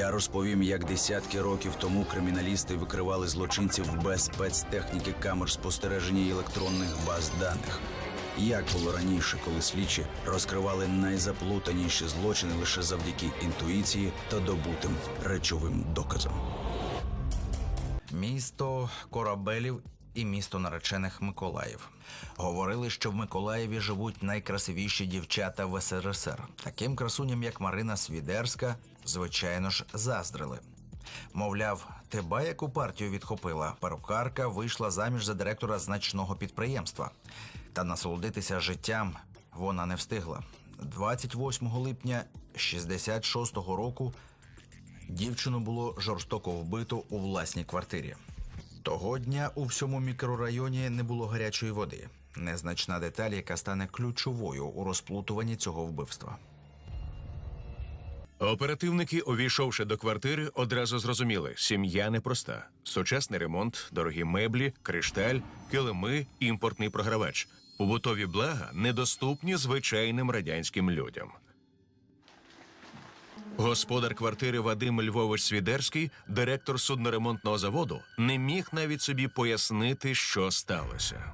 Я розповім, як десятки років тому криміналісти викривали злочинців без спецтехніки камер спостереження і електронних баз даних. Як було раніше, коли слідчі розкривали найзаплутаніші злочини лише завдяки інтуїції та добутим речовим доказам. Місто корабелів і місто наречених Миколаїв. Говорили, що в Миколаєві живуть найкрасивіші дівчата в СРСР. Таким красуням, як Марина Свідерська, звичайно ж, заздрили. Мовляв, ти яку партію відхопила. Перукарка вийшла заміж за директора значного підприємства. Та насолодитися життям вона не встигла. 28 липня 66-го року Дівчину було жорстоко вбито у власній квартирі. Того дня у всьому мікрорайоні не було гарячої води. Незначна деталь, яка стане ключовою у розплутуванні цього вбивства. Оперативники, увійшовши до квартири, одразу зрозуміли: сім'я непроста. Сучасний ремонт, дорогі меблі, кришталь, килими, імпортний програвач. Побутові блага недоступні звичайним радянським людям. Господар квартири Вадим Львович Свідерський, директор судноремонтного заводу, не міг навіть собі пояснити, що сталося.